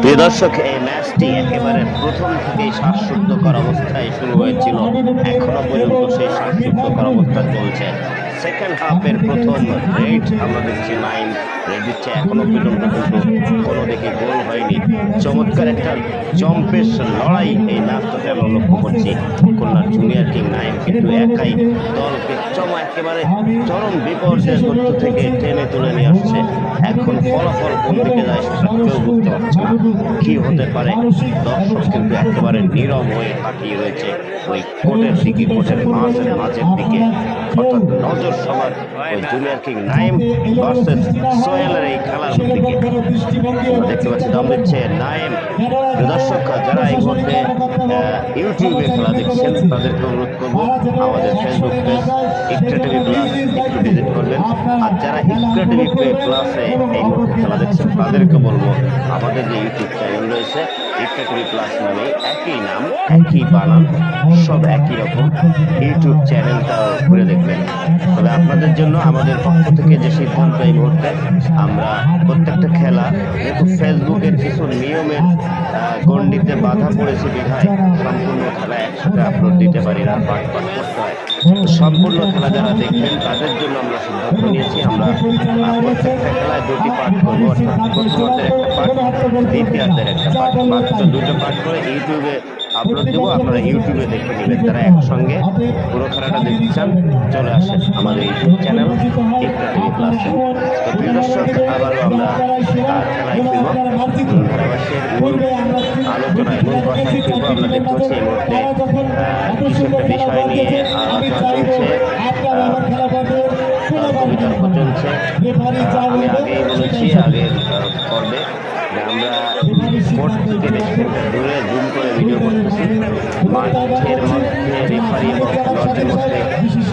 প্রিয় দর্শক এই ম্যাচটি একেবারে প্রথম থেকেই শ্বাসরুদ্ধকর অবস্থায় শুরু হয়েছিল। এখনও পর্যন্ত সেই শ্বাসরুদ্ধকর অবস্থা চলছে। সেকেন্ড হাফের প্রথম রেড, আমরা দেখছি নাইন, রেড দিচ্ছে এখনও পর্যন্ত কিন্তু কোনো দিকে গোল হয়নি। চমৎকার একটা জম্পেশ লড়াই এই ম্যাচটাতে আমরা লক্ষ্য করছি। খুলনার জুনিয়র কিং নাইন কিন্তু একাই দলকে চমা একেবারে চরম বিপর্যয়ের গর্ত থেকে টেনে তুলে নিয়ে আসছে। এখন ফলাফল কোন দিকে যায় সেটা কেউ বুঝতে পারছে না। কি হতে পারে? দর্শক কিন্তু একেবারে নীরব হয়ে তাকিয়ে রয়েছে। ওই কোটের দিকে, কোটের মাঝের মাঝের দিকে। অর্থাৎ নজর সবার ওই জুনিয়র কিং নাইম ভার্সেস সোহেলের এই খেলার আমরা দেখতে পাচ্ছি দম দিচ্ছে নাইম। দর্শক যারা এই মুহূর্তে ইউটিউবে খেলা দেখছেন তাদেরকে অনুরোধ করব আমাদের Facebook page Ekta TV plus একটু ভিজিট করবেন। আর যারা ইকটা টিভি প্লাসে এই মুহূর্তে খেলা দেখছেন তাদেরকে বলব আমাদের যে ইউটিউব চ্যানেল রয়েছে ইকটা প্লাস নামে একই নাম একই বানান সব একই রকম। ইউটিউব চ্যানেলটা ঘুরে দেখবেন। তবে আপনাদের জন্য আমাদের পক্ষ থেকে যে সিদ্ধান্ত এই মুহূর্তে আমরা প্রত্যেকটা খেলা যেহেতু ফেসবুকের কিছু নিয়মের গণ্ডিতে বাধা পড়েছে বিধায় সম্পূর্ণ খেলা একসাথে আপলোড দিতে পারি না পাঠ পাঠ করতে হয়। তো সম্পূর্ণ খেলা যারা দেখবেন তাদের জন্য আমরা সিদ্ধান্ত নিয়েছি আমরা প্রত্যেকটা খেলায় দুটি পাঠ করব। অর্থাৎ প্রথমার্ধের একটা পাঠ দ্বিতীয়ার্ধের একটা পাঠ মাত্র দুটো পাঠ করে ইউটিউবে আপলোড দেবো, আপনারা ইউটিউবে দেখে নেবেন, তারা একসঙ্গে পুরো খেলাটা দেখতে চান। চলে আসেন আমাদের ইউটিউব চ্যানেল প্লাসে তো প্রিয় দর্শক, আবারও আমরা খেলায় ফিরব। আমরা দেখতে পাচ্ছি মুহূর্তে কিছু একটা বিষয় নিয়ে আলোচনা চলছে। চলছে। আমি বলেছি পর্বে আমরা কোর্ট থেকে বেশ দূরে জুম করে ভিডিও করতেছি। মাঠের মধ্যে রেফারি এবং খেলোয়াড়দের মধ্যে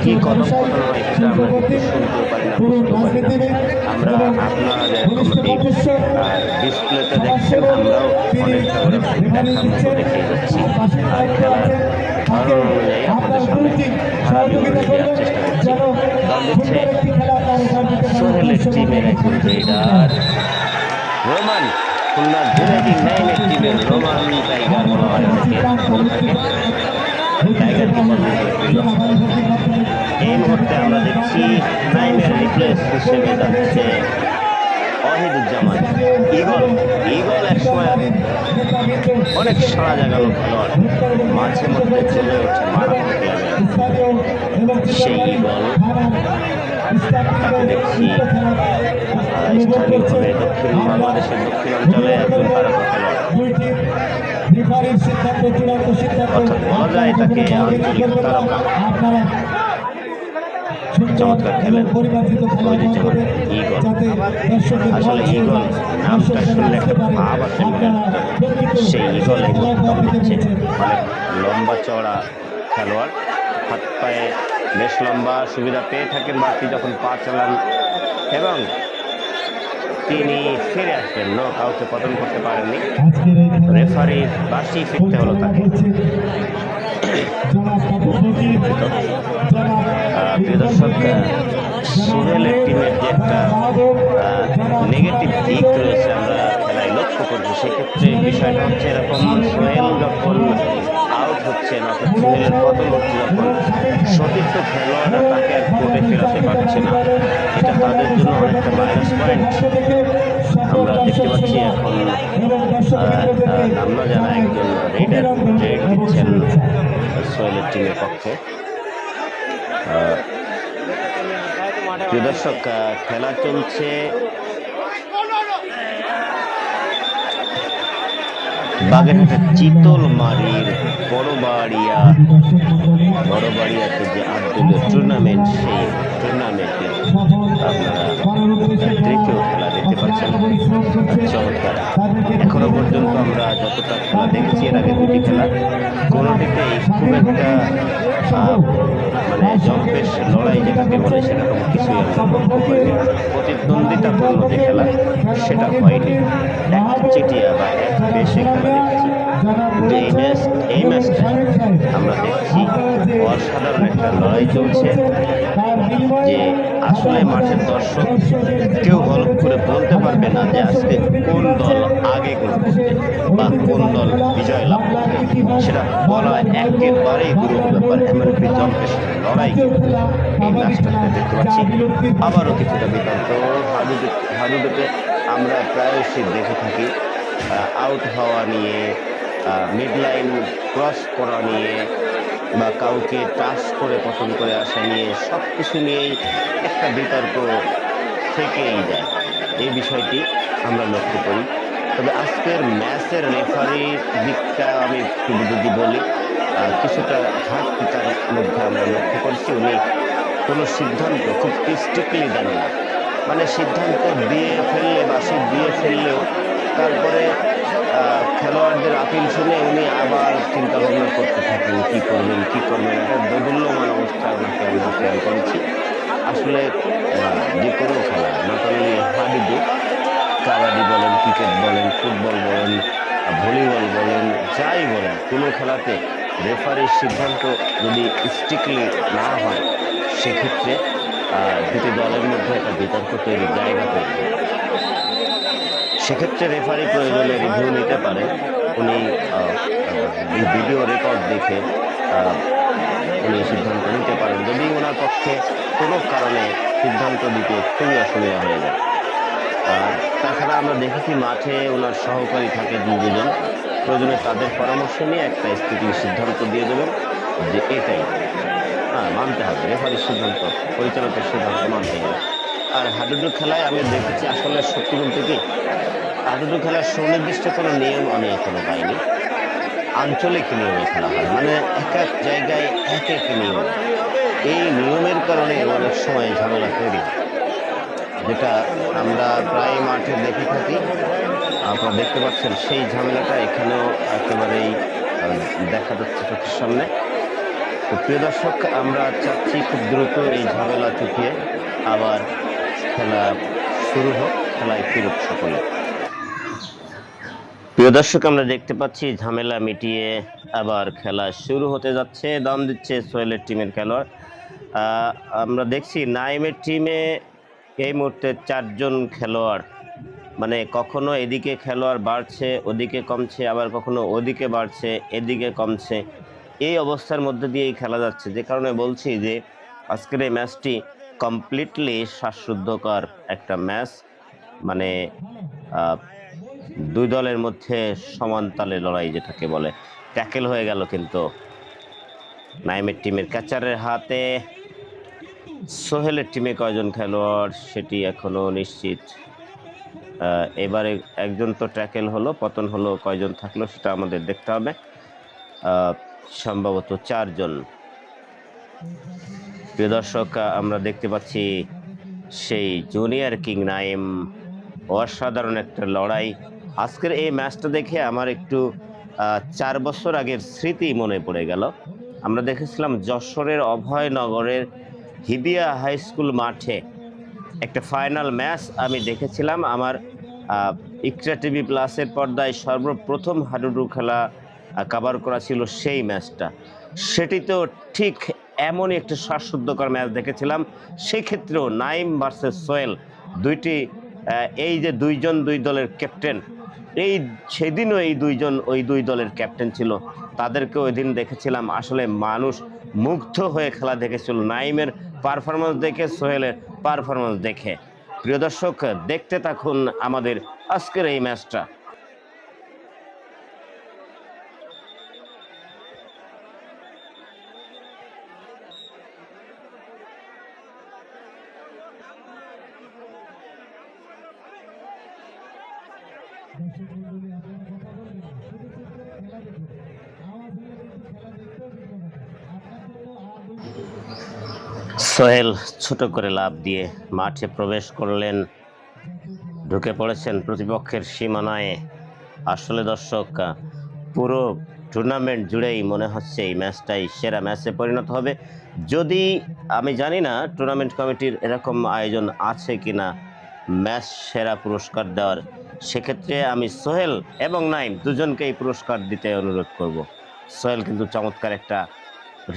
কী কথোপকথন হয় সেটা আমরা শুনতেও পারি না, বুঝতেও পারি না। আমরা আপনারা ডিসপ্লেতে দেখছেন, আমরাও অনেকটা দেখে যাচ্ছি। আর খেলার ধরন অনুযায়ী আপনাদের সামনে খারাপ দেওয়ার চেষ্টা করছি। দল দিচ্ছে সোহেলের টিমের একজন রোমান। খুলনার জুনাইডিং নাইনের টিমের রোমান টাইগার ফেলল এই মুহূর্তে আমরা দেখছি নাইমের রিপ্লেস হিসেবে যাচ্ছে এক সময় অনেক সারা জাগালো খেলোয়াড়। মাঝে মধ্যে চলে ওঠে মারাত্মক সেই ইগল দেখছি স্থানীয়ভাবে দক্ষিণ বাংলাদেশের দক্ষিণাঞ্চলে একজন তারকা যায় তাকে আঞ্চলিক তারকা। চমৎকার খেলেন ঐতিহ্যবান ইগল আসলে ইগল নামটা শুনলে সেই ইগল দিচ্ছে অনেক লম্বা চড়া খেলোয়াড়, হাত পায়ে বেশ লম্বা সুবিধা পেয়ে থাকেন বাড়তি যখন পা চালান এবং তিনি ফিরে আসবেন। ন কাউকে পতন করতে পারেননি। রেফারি বাসি ফিরতে হলো তাকে। প্রিয় দর্শক সোহেলের টিমের যে একটা নেগেটিভ দিক রয়েছে আমরা খেলায় লক্ষ্য করছি। সেক্ষেত্রে বিষয়টা হচ্ছে এরকম সোহেল যখন আউট হচ্ছে না অর্থাৎ পতন হচ্ছে যখন সতীর্থ খেলোয়াড়রা তাকে আর কোর্টে ফেরাতে পারছে না। এটা তাদের জন্য অনেকটা মাইনাস পয়েন্ট আমরা দেখতে পাচ্ছি এখন নাম না জানা একজন রেডার রেড দিচ্ছেন সোহেলের টিমের পক্ষে। প্রিয় দর্শক খেলা চলছে বাগেরহাটের চিতলমারির বড়বাড়িয়া, বড়বাড়িয়াতে যে আটদলীয় টুর্নামেন্ট সেই টুর্নামেন্টে আপনারা তৃতীয় খেলা দেখতে পাচ্ছেন। চমৎকার। এখনও পর্যন্ত আমরা যতটা খেলা দেখেছি, এর আগে দুটি খেলা, কোনোটিতেই খুব একটা মানে জম্পেশ লড়াই যেটাকে বলে সেরকম কিছুই প্রতিদ্বন্দ্বিতাপূর্ণ যে সেটা হয়নি এক চিটিয়া বা এক বেশে খেলা দেখছি কিন্তু আমরা দেখছি অসাধারণ একটা লড়াই চলছে। যে আসলে মাঠের দর্শক কেউ হলফ করে বলতে পারবে না যে আজকে কোন দল আগে গোল করবে বা কোন দল বিজয় লাভ করবে। সেটা বলা একেবারেই গুরুত্ব ব্যাপার। এমনকি জম্পেশের লড়াই কিন্তু এই ম্যাচটাতে দেখতে পাচ্ছি। আবারও কিছুটা বিতর্ক। হাডুডু হাডুডুতে আমরা প্রায়শই দেখে থাকি। আউট হওয়া নিয়ে মিড লাইন ক্রস করা নিয়ে বা কাউকে টাচ করে পছন্দ করে আসা নিয়ে সব কিছু নিয়েই একটা বিতর্ক থেকেই যায়। এই বিষয়টি আমরা লক্ষ্য করি। তবে আজকের ম্যাচের রেফারির দিকটা আমি একটু যদি বলি কিছুটা ঘাটতি তার মধ্যে আমরা লক্ষ্য করছি। উনি কোনো সিদ্ধান্ত খুব স্ট্রিক্টলি দেন না। মানে সিদ্ধান্ত দিয়ে ফেললে বা দিয়ে ফেললেও তারপরে খেলোয়াড়দের আপিল শুনে উনি আবার চিন্তা ভাবনা করতে থাকেন, কী করবেন কী করবেন, একটা দোদুল্যমান অবস্থা ওনাকে আমরা খেয়াল করেছি। আসলে যে কোনো খেলা নট অনলি হাডুডু, কাবাডি বলেন, ক্রিকেট বলেন, ফুটবল বলেন ভলিবল বলেন, যাই বলেন, কোনো খেলাতে রেফারির সিদ্ধান্ত যদি স্ট্রিক্টলি না হয়, সেক্ষেত্রে দুটি দলের মধ্যে একটা বিতর্ক তৈরির জায়গা তৈরি সেক্ষেত্রে রেফারি প্রয়োজনে রিভিউ নিতে পারে। উনি ভিডিও রেকর্ড দেখে উনি সিদ্ধান্ত নিতে পারেন। যদি ওনার পক্ষে কোনো কারণে সিদ্ধান্ত দিতে খুবই অসুবিধা হয়ে যায়। আর তাছাড়া আমরা দেখেছি মাঠে ওনার সহকারী থাকে দু দুজন। প্রয়োজনে তাদের পরামর্শ নিয়ে একটা স্থিতি সিদ্ধান্ত দিয়ে দেবেন যে এটাই। হ্যাঁ মানতে হবে। রেফারির সিদ্ধান্ত, পরিচালকের সিদ্ধান্ত মানতে হবে। আর হাডুডু খেলায় আমি দেখেছি আসলে সত্যি বলতে কি, হাডুডু খেলার সুনির্দিষ্ট কোনো নিয়ম আমি এখনও পাইনি। আঞ্চলিক নিয়মে খেলা হয় মানে এক এক জায়গায় এক এক নিয়ম। এই নিয়মের কারণে অনেক সময় ঝামেলা তৈরি যেটা আমরা প্রায় মাঠে দেখে থাকি। আপনারা দেখতে পাচ্ছেন সেই ঝামেলাটা এখানেও একেবারেই দেখা যাচ্ছে চোখের সামনে। তো প্রিয় দর্শক, আমরা চাচ্ছি খুব দ্রুত এই ঝামেলা চুকিয়ে আবার খেলা শুরু হোক, খেলায় ফিরুক সকলে। প্রিয় দর্শক, আমরা দেখতে পাচ্ছি ঝামেলা মিটিয়ে আবার খেলা শুরু হতে যাচ্ছে, দম দিচ্ছে সোহেলের টিমের খেলোয়াড়। আমরা দেখছি নাইমের টিমে এই মুহূর্তে চারজন খেলোয়াড়। মানে কখনো এদিকে খেলোয়াড় বাড়ছে, ওদিকে কমছে, আবার কখনো ওদিকে বাড়ছে, এদিকে কমছে। এই অবস্থার মধ্যে দিয়েই খেলা যাচ্ছে। যে কারণে বলছি যে, আজকের এই ম্যাচটি কমপ্লিটলি শ্বাসরুদ্ধকর একটা ম্যাচ। মানে দুই দলের মধ্যে সমান তালে লড়াই যেটাকে বলে। ট্যাকেল হয়ে গেল কিন্তু নাইমের টিমের ক্যাচারের হাতে। সোহেলের টিমে কয়জন খেলোয়াড় সেটি এখনও নিশ্চিত। এবারে একজন তো ট্যাকেল হলো, পতন হলো, কয়জন থাকল সেটা আমাদের দেখতে হবে। সম্ভবত চারজন। প্রিয় দর্শক, আমরা দেখতে পাচ্ছি সেই জুনিয়র কিং নাইম। অসাধারণ একটা লড়াই। আজকের এই ম্যাচটা দেখে আমার একটু চার বছর আগের স্মৃতি মনে পড়ে গেল। আমরা দেখেছিলাম যশোরের অভয়নগরের হিবিয়া হাই স্কুল মাঠে একটা ফাইনাল ম্যাচ আমি দেখেছিলাম। আমার ইকরা টিভি প্লাসের পর্দায় সর্বপ্রথম হাডুডু খেলা কাভার করা ছিল সেই ম্যাচটা। সেটি তো ঠিক এমনই একটি শ্বাসরুদ্ধকর ম্যাচ দেখেছিলাম। সেক্ষেত্রেও নাইম ভার্সেস সোয়েল দুইটি এই যে দুইজন দুই দলের ক্যাপ্টেন, এই সেদিনও এই দুইজন, ওই দুই দলের ক্যাপ্টেন ছিল। তাদেরকে ওই দিন দেখেছিলাম। আসলে মানুষ মুগ্ধ হয়ে খেলা দেখেছিল নাইমের পারফরমেন্স দেখে, সোহেলের পারফরমেন্স দেখে। প্রিয় দর্শক, দেখতে থাকুন আমাদের আজকের এই ম্যাচটা। সোহেল ছোট করে লাভ দিয়ে মাঠে প্রবেশ করলেন। ঢুকে পড়েছেন প্রতিপক্ষের সীমানায়। আসলে দর্শক, পুরো টুর্নামেন্ট জুড়েই মনে হচ্ছে এই ম্যাচটাই সেরা ম্যাচে পরিণত হবে। যদি, আমি জানি না টুর্নামেন্ট কমিটির এরকম আয়োজন আছে কি না ম্যাচ সেরা পুরস্কার দেওয়ার। সেক্ষেত্রে আমি সোহেল এবং নাইম দুজনকেই পুরস্কার দিতে অনুরোধ করব। সোহেল কিন্তু চমৎকার একটা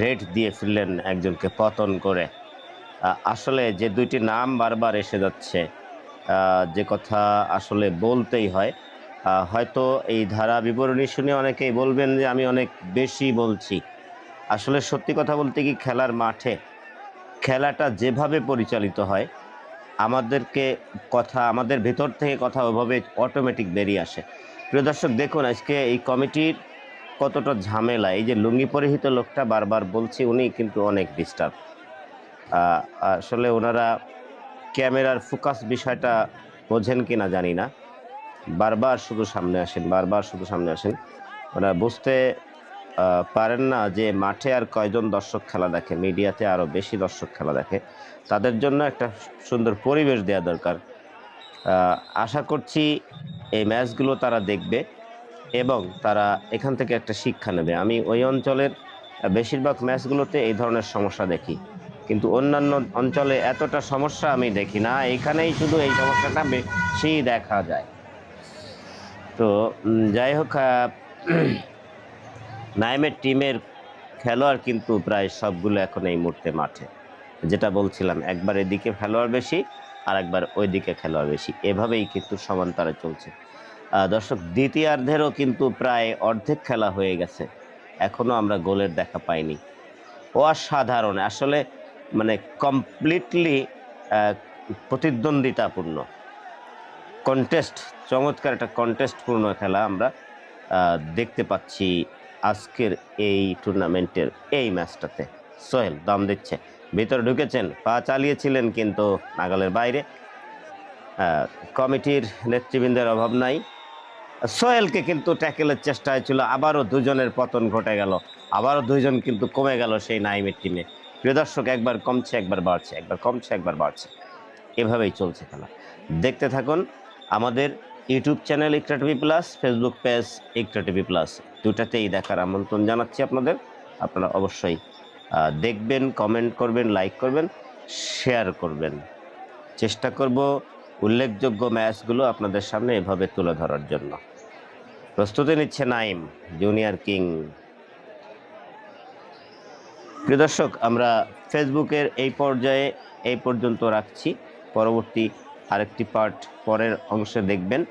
রেট দিয়ে ফিরলেন একজনকে পতন করে। আসলে যে দুইটি নাম বারবার এসে যাচ্ছে যে কথা আসলে বলতেই হয়। হয়তো এই ধারা বিবরণী শুনে অনেকেই বলবেন যে আমি অনেক বেশি বলছি। আসলে সত্যি কথা বলতে কি খেলার মাঠে খেলাটা যেভাবে পরিচালিত হয়, আমাদেরকে কথা, আমাদের ভেতর থেকে কথা ওভাবে অটোমেটিক বেরিয়ে আসে। প্রিয় দর্শক, দেখুন, আজকে এই কমিটির কতটা ঝামেলা, এই যে লুঙ্গি পরিহিত লোকটা বারবার বলছি, উনি কিন্তু অনেক ডিস্টার্ব আসলে ওনারা ক্যামেরার ফোকাস বিষয়টা বোঝেন কি না জানি না। বারবার শুধু সামনে আসেন, বারবার শুধু সামনে আসেন। ওনারা বুঝতে পারেন না যে মাঠে আর কয়জন দর্শক খেলা দেখে, মিডিয়াতে আরও বেশি দর্শক খেলা দেখে। তাদের জন্য একটা সুন্দর পরিবেশ দেওয়া দরকার। আশা করছি এই ম্যাচগুলো তারা দেখবে এবং তারা এখান থেকে একটা শিক্ষা নেবে। আমি ওই অঞ্চলের বেশিরভাগ ম্যাচগুলোতে এই ধরনের সমস্যা দেখি। কিন্তু অন্যান্য অঞ্চলে এতটা সমস্যা আমি দেখি না। এখানেই শুধু এই সমস্যাটা বেশি দেখা যায়। তো যাই হোক নাইমের টিমের খেলোয়াড় কিন্তু প্রায় সবগুলো এখন এই মুহূর্তে মাঠে। যেটা বলছিলাম, একবার এদিকে খেলোয়াড় বেশি আর একবার ওইদিকে খেলোয়াড় বেশি। এভাবেই কিন্তু সমান্তরে চলছে। দর্শক, দ্বিতীয়ার্ধেরও কিন্তু প্রায় অর্ধেক খেলা হয়ে গেছে। এখনও আমরা গোলের দেখা পাইনি। অসাধারণ। আসলে মানে কমপ্লিটলি প্রতিদ্বন্দ্বিতাপূর্ণ। কন্টেস্ট চমৎকার একটা কন্টেস্টপূর্ণ খেলা আমরা দেখতে পাচ্ছি আজকের এই টুর্নামেন্টের এই ম্যাচটাতে সোহেল, দাম দিচ্ছে। ভিতরে ঢুকেছেন, পা চালিয়েছিলেন কিন্তু নাগালের বাইরে। কমিটির নেতৃবৃন্দের অভাব নাই। সোহেলকে কিন্তু ট্যাকেলের চেষ্টা হয়েছিল আবারও দুজনের পতন ঘটে গেল। আবারও দুইজন কিন্তু কমে গেল সেই নাইমের টিমে প্রিয় দর্শক, একবার কমছে, একবার বাড়ছে, একবার কমছে, একবার বাড়ছে। এভাবেই চলছে খেলা। দেখতে থাকুন আমাদের YouTube channel Ekta TV plus, Facebook page Ekta TV plus. দুটাতেই দেখার আমন্ত্রণ জানাচ্ছি আপনাদের। আপনারা অবশ্যই দেখবেন কমেন্ট করবেন লাইক করবেন শেয়ার করবেন। চেষ্টা করব উল্লেখযোগ্য ম্যাচগুলো আপনাদের সামনে এভাবে তুলে ধরার জন্য। প্রস্তুতি নিচ্ছে নাইম জুনিয়র কিং প্রিয় দর্শক, আমরা ফেসবুকের এই পর্যায়ে এই পর্যন্ত রাখছি। পরবর্তী আরেকটি পার্ট পরের অংশে দেখবেন।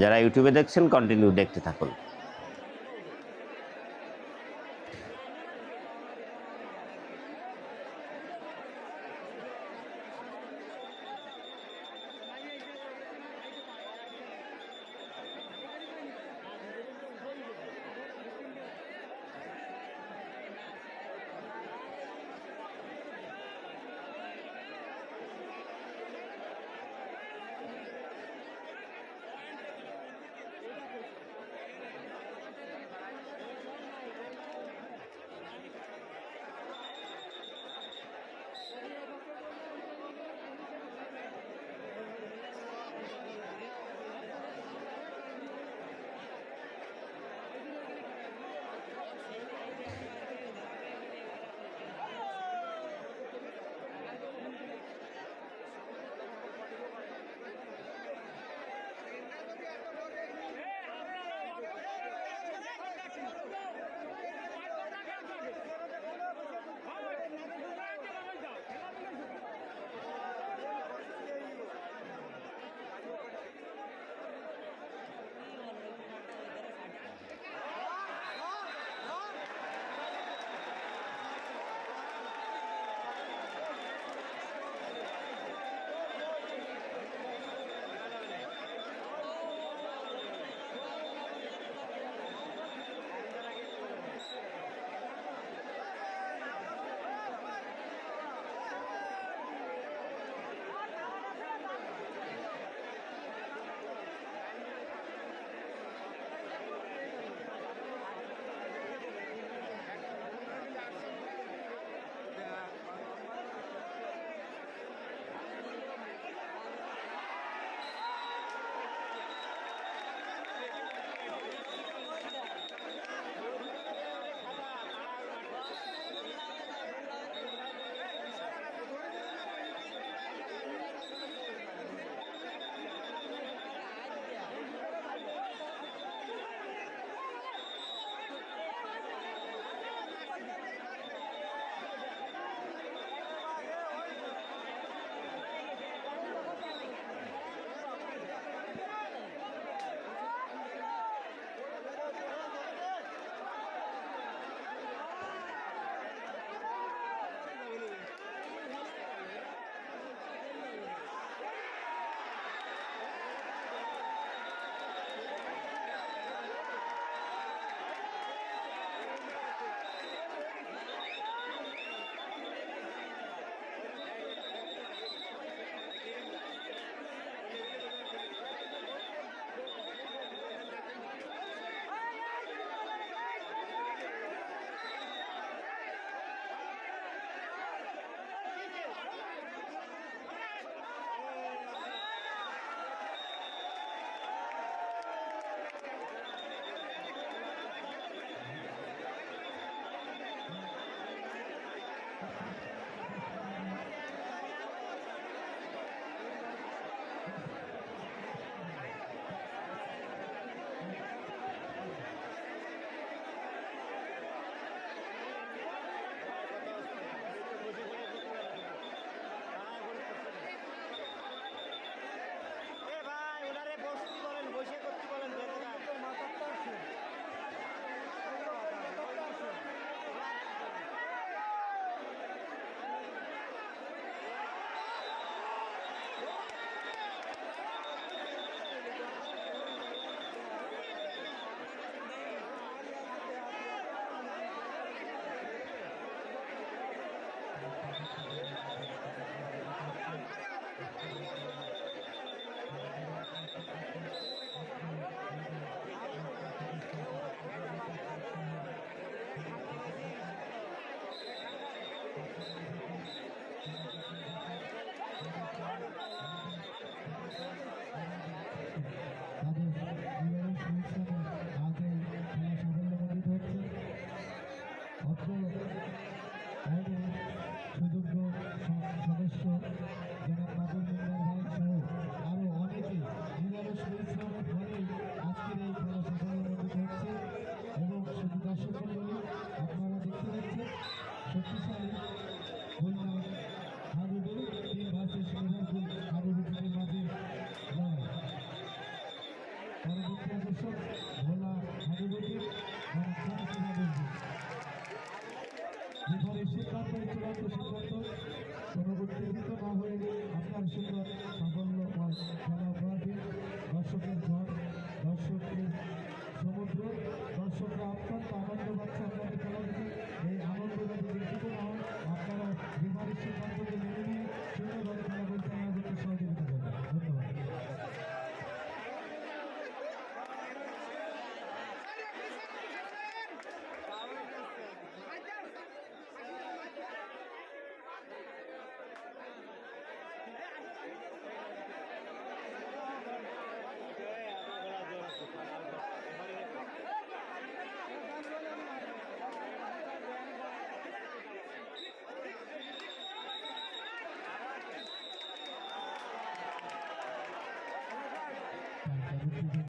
যারা ইউটিউবে দেখছেন কন্টিনিউ দেখতে থাকুন।